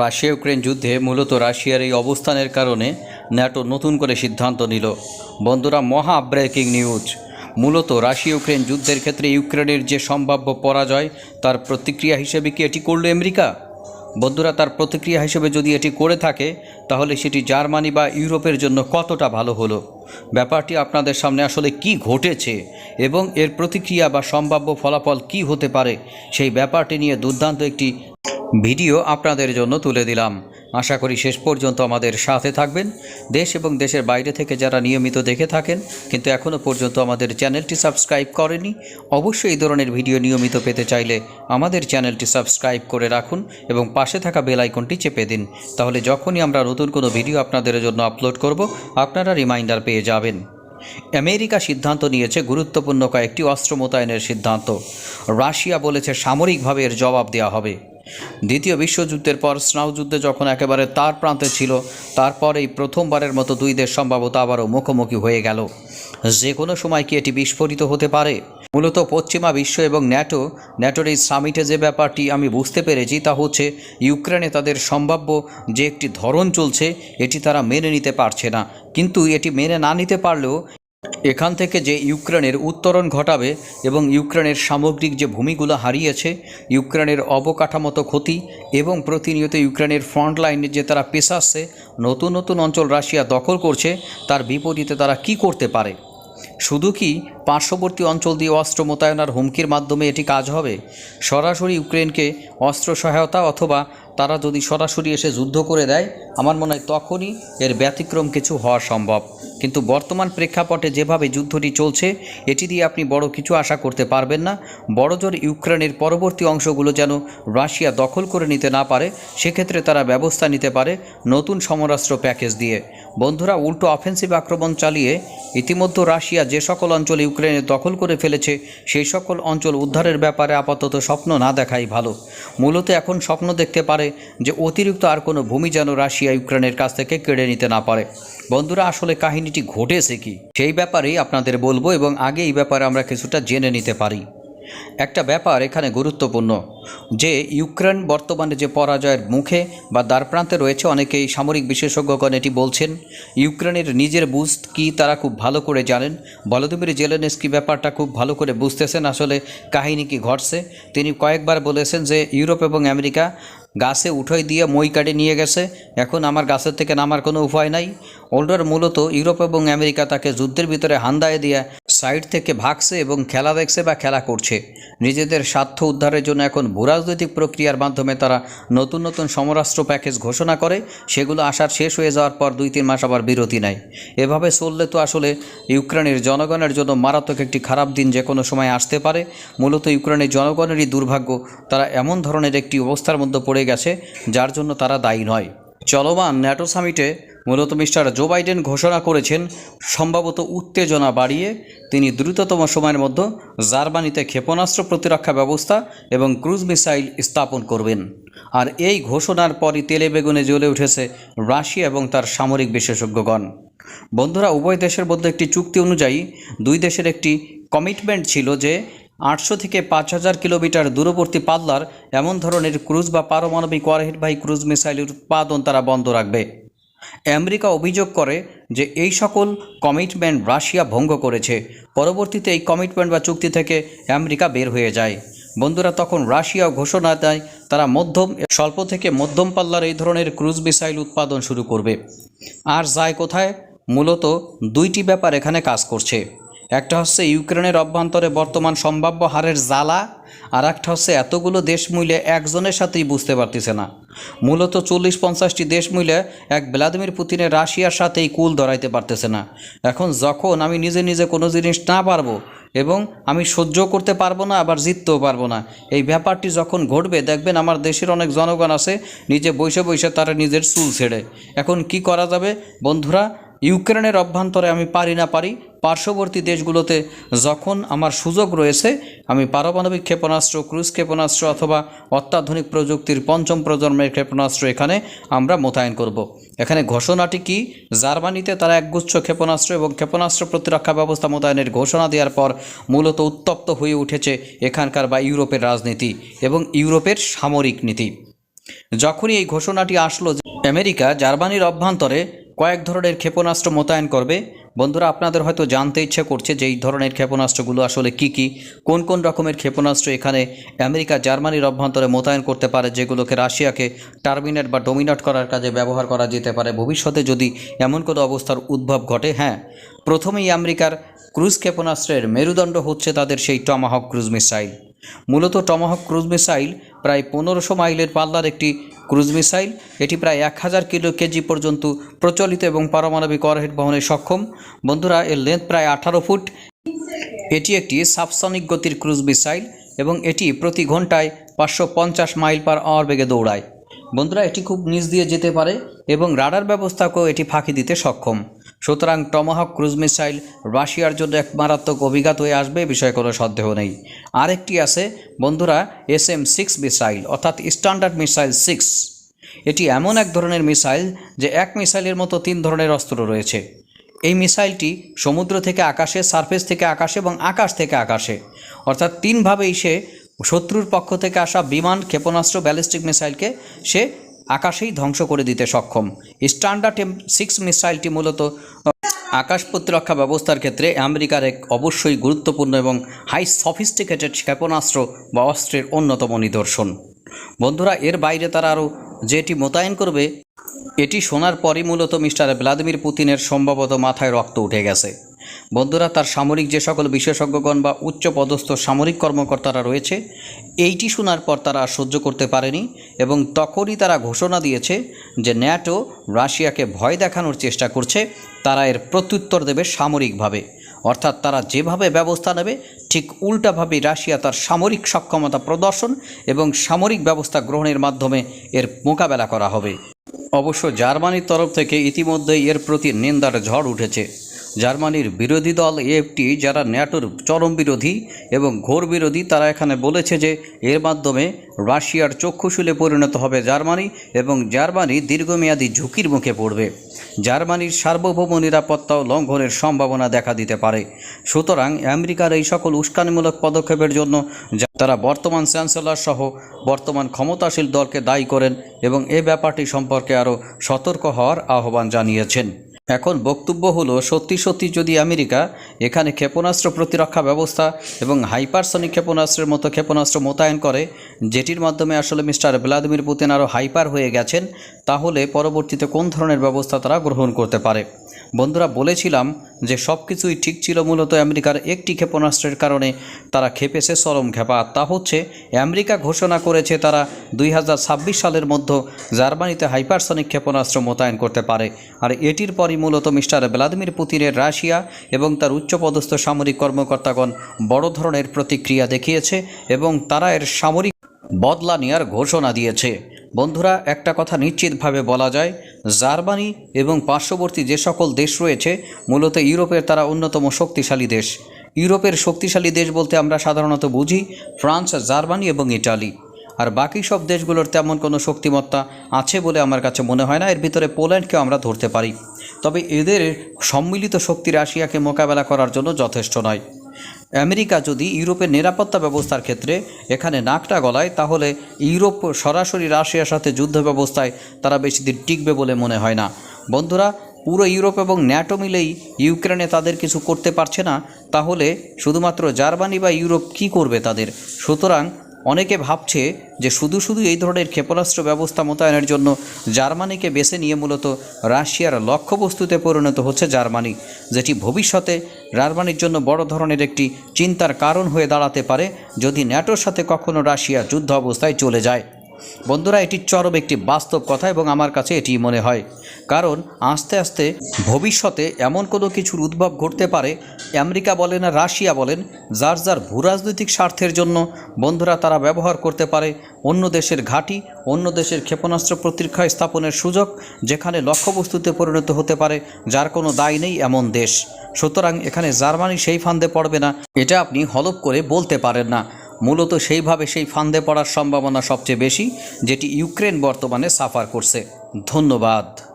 Russia Ukraine যুদ্ধে মূলত রাশিয়ার এই অবস্থানের কারণে ন্যাটো নতুন করে সিদ্ধান্ত নিল। বন্ধুরা, মহা ব্রেকিং নিউজ। মূলত রাশিয়া ইউক্রেন যুদ্ধের ক্ষেত্রে ইউক্রেনের যে সম্ভাব্য পরাজয়, তার প্রতিক্রিয়া হিসেবে কি এটি করল আমেরিকা? বন্ধুরা, তার প্রতিক্রিয়া হিসেবে যদি এটি করে থাকে, তাহলে সেটি জার্মানি বা ইউরোপের জন্য কতটা ভালো হলো? ব্যাপারটি আপনাদের সামনে আসলে কি ঘটেছে এবং এর প্রতিক্রিয়া বা সম্ভাব্য ফলাফল কি হতে পারে, সেই ব্যাপারটি নিয়ে দুর্দান্ত একটি ভিডিও আপনাদের জন্য তুলে দিলাম। আশা করি শেষ পর্যন্ত আমাদের সাথে থাকবেন। দেশ এবং দেশের বাইরে থেকে যারা নিয়মিত দেখে থাকেন, কিন্তু এখনও পর্যন্ত আমাদের চ্যানেলটি সাবস্ক্রাইব করেনি অবশ্যই এই ধরনের ভিডিও নিয়মিত পেতে চাইলে আমাদের চ্যানেলটি সাবস্ক্রাইব করে রাখুন এবং পাশে থাকা বেল আইকনটি চেপে দিন। তাহলে যখনই আমরা নতুন কোনো ভিডিও আপনাদের জন্য আপলোড করব, আপনারা রিমাইন্ডার পেয়ে যাবেন। আমেরিকা সিদ্ধান্ত নিয়েছে গুরুত্বপূর্ণ কয়েকটি অস্ত্র মোতায়েনের সিদ্ধান্ত। রাশিয়া বলেছে সামরিকভাবে এর জবাব দেওয়া হবে। দ্বিতীয় বিশ্বযুদ্ধের পর স্নাউ যুদ্ধে যখন একেবারে তার প্রান্তে ছিল, তারপর এই প্রথমবারের মতো দুই দেশ সম্ভবত আবারও মুখোমুখি হয়ে গেল। যে কোনো সময় কি এটি বিস্ফোরিত হতে পারে? মূলত পশ্চিমা বিশ্ব এবং ন্যাটো, ন্যাটোর এই সামিটে যে ব্যাপারটি আমি বুঝতে পেরেছি তা হচ্ছে, ইউক্রেনে তাদের সম্ভাব্য যে একটি ধরন চলছে, এটি তারা মেনে নিতে পারছে না। কিন্তু এটি মেনে না নিতে পারলেও এখান থেকে যে ইউক্রেনের উত্তরণ ঘটাবে এবং ইউক্রেনের সামগ্রিক যে ভূমিগুলো হারিয়েছে, ইউক্রেনের অবকাঠামোত ক্ষতি এবং প্রতিনিয়ত ইউক্রেনের ফ্রন্ট লাইনে যে তারা পেশাচ্ছে নতুন নতুন অঞ্চল রাশিয়া দখল করছে, তার বিপরীতে তারা কি করতে পারে? শুধু কি পার্শ্ববর্তী অঞ্চল দিয়ে অস্ত্র মোতায়েনার হুমকির মাধ্যমে এটি কাজ হবে? সরাসরি ইউক্রেনকে অস্ত্র সহায়তা অথবা তারা যদি সরাসরি এসে যুদ্ধ করে দেয়, আমার মনে হয় তখনই এর ব্যতিক্রম কিছু হওয়া সম্ভব। কিন্তু বর্তমান প্রেক্ষাপটে যেভাবে যুদ্ধটি চলছে, এটি দিয়ে আপনি বড় কিছু আশা করতে পারবেন না। বড়জোর ইউক্রেনের পরবর্তী অংশগুলো যেন রাশিয়া দখল করে নিতে না পারে, সেক্ষেত্রে তারা ব্যবস্থা নিতে পারে নতুন সমরাস্ত্র প্যাকেজ দিয়ে। বন্ধুরা, উল্টো অফেন্সিভ আক্রমণ চালিয়ে ইতিমধ্যে রাশিয়া যে সকল অঞ্চল ইউক্রেনে দখল করে ফেলেছে, সেই সকল অঞ্চল উদ্ধারের ব্যাপারে আপাতত স্বপ্ন না দেখাই ভালো। মূলত এখন স্বপ্ন দেখতে পারে যে অতিরিক্ত আর কোনো ভূমি যেন রাশিয়া ইউক্রেনের কাছ থেকে কেড়ে নিতে না পারে। বন্ধুরা, আসলে কাহিনীটি ঘটেছে কি? সেই ব্যাপারেই আপনাদের বলব এবং আগে এই ব্যাপারে আমরা কিছুটা জেনে নিতে পারি। একটা ব্যাপার এখানে গুরুত্বপূর্ণ, যে ইউক্রেন বর্তমানে যে পরাজয়ের মুখে বা দ্বারপ্রান্তে রয়েছে, অনেকেই সামরিক বিশেষজ্ঞগণ এটি বলছেন, ইউক্রেনের নিজের বুঝ কি তারা খুব ভালো করে জানেন? ভলোদিমির জেলেনস্কি ব্যাপারটা খুব ভালো করে বুঝতেছেন, আসলে কাহিনী কি ঘটছে? তিনি কয়েকবার বলেছেন যে, ইউরোপ এবং আমেরিকা গাছে উঠাই দিয়ে মই কাটে নিয়ে গেছে। এখন আমার গাছের থেকে নামার কোনো উপায় নাই। ওল্ডার মূলত ইউরোপ এবং আমেরিকা তাকে যুদ্ধের ভিতরে হান্দায় দিয়ে সাইড থেকে ভাগছে এবং খেলা দেখছে বা খেলা করছে। নিজেদের স্বার্থ উদ্ধারের জন্য এখন ভূরাজনৈতিক প্রক্রিয়ার মাধ্যমে তারা নতুন নতুন সমরাস্ত্র প্যাকেজ ঘোষণা করে। সেগুলো আসার শেষ হয়ে যাওয়ার পর দুই তিন মাস আবার বিরতি নেয়। এভাবে চললে তো আসলে ইউক্রেনের জনগণের জন্য মারাত্মক একটি খারাপ দিন যে কোনো সময় আসতে পারে। মূলত ইউক্রেনের জনগণেরই দুর্ভাগ্য, তারা এমন ধরনের একটি অবস্থার মধ্যে পড়ে গেছে, যার জন্য তারা দায়ী নয়। চলমান ন্যাটো সামিটে মূলত মিস্টার জো বাইডেন ঘোষণা করেছেন, সম্ভবত উত্তেজনা বাড়িয়ে তিনি দ্রুততম সময়ের মধ্যে জার্মানিতে ক্ষেপণাস্ত্র প্রতিরক্ষা ব্যবস্থা এবং ক্রুজ মিসাইল স্থাপন করবেন। আর এই ঘোষণার পরই তেলে বেগুনে জ্বলে উঠেছে রাশিয়া এবং তার সামরিক বিশেষজ্ঞগণ। বন্ধুরা, উভয় দেশের মধ্যে একটি চুক্তি অনুযায়ী দুই দেশের একটি কমিটমেন্ট ছিল যে আটশো থেকে পাঁচ হাজার কিলোমিটার দূরবর্তী পাল্লার এমন ধরনের ক্রুজ বা পারমাণবিক ওয়ারহেডবাহী ক্রুজ মিসাইলের উৎপাদন তারা বন্ধ রাখবে। আমেরিকা অভিযোগ করে যে এই সকল কমিটমেন্ট রাশিয়া ভঙ্গ করেছে। পরবর্তীতে এই কমিটমেন্ট বা চুক্তি থেকে আমেরিকা বের হয়ে যায়। বন্ধুরা, তখন রাশিয়া ঘোষণা দেয়, তারা মধ্যম, স্বল্প থেকে মধ্যম পাল্লার এই ধরনের ক্রুজ মিসাইল উৎপাদন শুরু করবে। আর যায় কোথায়? মূলত দুইটি ব্যাপার এখানে কাজ করছে। একটা হচ্ছে ইউক্রেনের অভ্যন্তরে বর্তমান সম্ভাব্য হারের জ্বালা, আর একটা হচ্ছে এতগুলো দেশ মিলে একজনের সাথেই বুঝতে পারতেছে না। মূলত চল্লিশ পঞ্চাশটি দেশ মিলে এক ভ্লাদিমির পুতিনের রাশিয়ার সাথেই কুল ধরাইতে পারতেছে না। এখন যখন আমি নিজে নিজে কোনো জিনিস না পারব এবং আমি সহ্য করতে পারব না, আবার জিততেও পারব না, এই ব্যাপারটি যখন ঘটবে, দেখবেন আমার দেশের অনেক জনগণ আছে, নিজে বসে বসে তারা নিজের চুল ছেড়ে। এখন কি করা যাবে? বন্ধুরা, ইউক্রেনের অভ্যন্তরে আমি পারি না পারি পার্শ্ববর্তী দেশগুলোতে যখন আমার সুযোগ রয়েছে, আমি পারমাণবিক ক্ষেপণাস্ত্র, ক্রুজ ক্ষেপণাস্ত্র অথবা অত্যাধুনিক প্রযুক্তির পঞ্চম প্রজন্মের ক্ষেপণাস্ত্র এখানে আমরা মোতায়েন করব। এখানে ঘোষণাটি কি জার্মানিতে তারা একগুচ্ছ ক্ষেপণাস্ত্র এবং ক্ষেপণাস্ত্র প্রতিরক্ষা ব্যবস্থা মোতায়েনের ঘোষণা দেওয়ার পর মূলত উত্তপ্ত হয়ে উঠেছে এখানকার বা ইউরোপের রাজনীতি এবং ইউরোপের সামরিক নীতি যখনই এই ঘোষণাটি আসলো আমেরিকা জার্মানির অভ্যন্তরে কয়েক ধরনের ক্ষেপণাস্ত্র মোতায়েন করবে বন্ধুরা, আপনাদের হয়তো জানতে ইচ্ছে করছে যে এই ধরনের ক্ষেপণাস্ত্রগুলো আসলে কি কি, কোন কোন রকমের ক্ষেপণাস্ত্র এখানে আমেরিকা, জার্মানির অভ্যন্তরে মোতায়েন করতে পারে, যেগুলোকে রাশিয়াকে টার্মিনেট বা ডোমিনেট করার কাজে ব্যবহার করা যেতে পারে। ভবিষ্যতে যদি এমন কোনো অবস্থার উদ্ভব ঘটে হ্যাঁ প্রথমেই আমেরিকার ক্রুজ ক্ষেপণাস্ত্রের মেরুদণ্ড হচ্ছে তাদের সেই টমাহক ক্রুজ মিসাইল। মূলত টমাহক ক্রুজ মিসাইল প্রায় পনেরোশো মাইলের পাল্লার একটি ক্রুজ মিসাইল, এটি প্রায় এক হাজার কিলো কেজি পর্যন্ত প্রচলিত এবং পারমাণবিক অরহেড বহনে সক্ষম। বন্ধুরা, এর লেন্থ প্রায় আঠারো ফুট। এটি একটি সাবসনিক গতির ক্রুজ মিসাইল এবং এটি প্রতি ঘন্টায় পাঁচশো পঞ্চাশ মাইল পার আওয়ার বেগে দৌড়ায়। বন্ধুরা, এটি খুব নিচ দিয়ে যেতে পারে এবং রাডার ব্যবস্থাকেও এটি ফাঁকি দিতে সক্ষম। সুতরাং টমাহক ক্রুজ মিসাইল রাশিয়ার জন্য এক মারাত্মক অভিঘাত হয়ে আসবে বিষয়ে কোনো সন্দেহ নেই। আরেকটি আছে, বন্ধুরা এস এম সিক্স মিসাইল, অর্থাৎ স্ট্যান্ডার্ড মিসাইল সিক্স এটি এমন এক ধরনের মিসাইল যে এক মিসাইলের মতো তিন ধরনের অস্ত্র রয়েছে। এই মিসাইলটি সমুদ্র থেকে আকাশে, সারফেস থেকে আকাশে এবং আকাশ থেকে আকাশে। অর্থাৎ তিনভাবেই সে শত্রুর পক্ষ থেকে আসা বিমান, ক্ষেপণাস্ত্র, ব্যালিস্টিক মিসাইলকে সে আকাশেই ধ্বংস করে দিতে সক্ষম। স্ট্যান্ডার্ড এম সিক্স মিসাইলটি মূলত আকাশ প্রতিরক্ষা ব্যবস্থার ক্ষেত্রে আমেরিকার এক অবশ্যই গুরুত্বপূর্ণ এবং হাই সফিস্টিকেটেড ক্ষেপণাস্ত্র বা অস্ত্রের অন্যতম নিদর্শন। বন্ধুরা, এর বাইরে তারা আরও যেটি মোতায়েন করবে, এটি শোনার পরই মূলত মিস্টার ভ্লাদিমির পুতিনের সম্ভবত মাথায় রক্ত উঠে গেছে। বন্ধুরা, তার সামরিক যে সকল বিশেষজ্ঞগণ বা উচ্চ পদস্থ সামরিক কর্মকর্তারা রয়েছে, এইটি শোনার পর তারা সহ্য করতে পারেনি এবং তখনই তারা ঘোষণা দিয়েছে যে ন্যাটো রাশিয়াকে ভয় দেখানোর চেষ্টা করছে, তারা এর প্রত্যুত্তর দেবে সামরিকভাবে। অর্থাৎ তারা যেভাবে ব্যবস্থা নেবে, ঠিক উল্টাভাবে রাশিয়া তার সামরিক সক্ষমতা প্রদর্শন এবং সামরিক ব্যবস্থা গ্রহণের মাধ্যমে এর মোকাবেলা করা হবে। অবশ্য জার্মানির তরফ থেকে ইতিমধ্যেই এর প্রতি নিন্দার ঝড় উঠেছে। জার্মানির বিরোধী দল এএফটি, যারা ন্যাটোর চরম বিরোধী এবং ঘোর বিরোধী, তারা এখানে বলেছে যে এর মাধ্যমে রাশিয়ার চক্ষুশূলে পরিণত হবে জার্মানি এবং জার্মানি দীর্ঘমেয়াদী ঝুঁকির মুখে পড়বে। জার্মানির সার্বভৌম নিরাপত্তাও লঙ্ঘনের সম্ভাবনা দেখা দিতে পারে। সুতরাং আমেরিকার এই সকল উস্কানিমূলক পদক্ষেপের জন্য তারা বর্তমান চ্যান্সেলর সহ বর্তমান ক্ষমতাশীল দলকে দায়ী করেন এবং এ ব্যাপারটি সম্পর্কে আরও সতর্ক হওয়ার আহ্বান জানিয়েছেন। এখন বক্তব্য হলো, সত্যি সত্যি যদি আমেরিকা এখানে ক্ষেপণাস্ত্র প্রতিরক্ষা ব্যবস্থা এবং হাইপারসনিক ক্ষেপণাস্ত্রের মতো ক্ষেপণাস্ত্র মোতায়েন করে, যেটির মাধ্যমে আসলে মিস্টার ভ্লাদিমির পুতিন আরও হাইপার হয়ে গেছেন, তাহলে পরবর্তীতে কোন ধরনের ব্যবস্থা তারা গ্রহণ করতে পারে? বন্ধুরা বলেছিলাম যে সব কিছুই ঠিক ছিল মূলত আমেরিকার একটি ক্ষেপণাস্ত্রের কারণে। তারা খেপেছে, চরম খেপা। তা হচ্ছে, আমেরিকা ঘোষণা করেছে তারা দুই হাজার ছাব্বিশ সালের মধ্যে জার্মানিতে হাইপারসনিক ক্ষেপণাস্ত্র মোতায়েন করতে পারে। আর এটির পরই মূলত মিস্টার ভ্লাদিমির পুতিনের রাশিয়া এবং তার উচ্চপদস্থ সামরিক কর্মকর্তাগণ বড় ধরনের প্রতিক্রিয়া দেখিয়েছে এবং তারা এর সামরিক বদলা নেওয়ার ঘোষণা দিয়েছে। বন্ধুরা, একটা কথা নিশ্চিতভাবে বলা যায়, জার্মানি এবং পার্শ্ববর্তী যে সকল দেশ রয়েছে, মূলত ইউরোপের তারা অন্যতম শক্তিশালী দেশ। ইউরোপের শক্তিশালী দেশ বলতে আমরা সাধারণত বুঝি ফ্রান্স, জার্মানি এবং ইটালি। আর বাকি সব দেশগুলোর তেমন কোনো শক্তিমত্তা আছে বলে আমার কাছে মনে হয় না, এর ভিতরে পোল্যান্ডকেও আমরা ধরতে পারি। তবে এদের সম্মিলিত শক্তি রাশিয়াকে মোকাবেলা করার জন্য যথেষ্ট নয়। আমেরিকা যদি ইউরোপের নিরাপত্তা ব্যবস্থার ক্ষেত্রে এখানে নাকটা গলায়, তাহলে ইউরোপ সরাসরি রাশিয়ার সাথে যুদ্ধ ব্যবস্থায় তারা বেশি দিন টিকবে বলে মনে হয় না। বন্ধুরা, পুরো ইউরোপ এবং ন্যাটো মিলেই ইউক্রেনে তাদের কিছু করতে পারছে না। তাহলে শুধুমাত্র জার্মানি বা ইউরোপ কি করবে তাদের? সুতরাং অনেকে ভাবছে যে শুধু শুধু এই ধরনের ক্ষেপণাস্ত্র ব্যবস্থা মোতায়েনের জন্য জার্মানিকে বেছে নিয়ে মূলত রাশিয়ার লক্ষ্যবস্তুতে পরিণত হচ্ছে জার্মানি, যেটি ভবিষ্যতে জার্মানির জন্য বড় ধরনের একটি চিন্তার কারণ হয়ে দাঁড়াতে পারে যদি ন্যাটোর সাথে কখনো রাশিয়া যুদ্ধ অবস্থায় চলে যায়। বন্ধুরা এটি চরম একটি বাস্তব কথা এবং আমার কাছে এটি মনে হয়। কারণ আস্তে আস্তে ভবিষ্যতে এমন কোনো কিছুর উদ্ভব ঘটতে পারে, আমেরিকা বলেন আর রাশিয়া বলেন, যার যার ভূরাজনৈতিক স্বার্থের জন্য বন্ধুরা তারা ব্যবহার করতে পারে। অন্য দেশের ঘাঁটি, অন্য দেশের ক্ষেপণাস্ত্র প্রতিরক্ষা স্থাপনের সুযোগ, যেখানে লক্ষ্যবস্তুতে পরিণত হতে পারে, যার কোনো দায় নেই এমন দেশ। সুতরাং এখানে জার্মানি সেই ফান্দে পড়বে না, এটা আপনি হলপ করে বলতে পারেন না। মূলত সেইভাবে সেই ফান্দে পড়ার সম্ভাবনা সবচেয়ে বেশি, যেটি ইউক্রেন বর্তমানে সাফার করছে। ধন্যবাদ।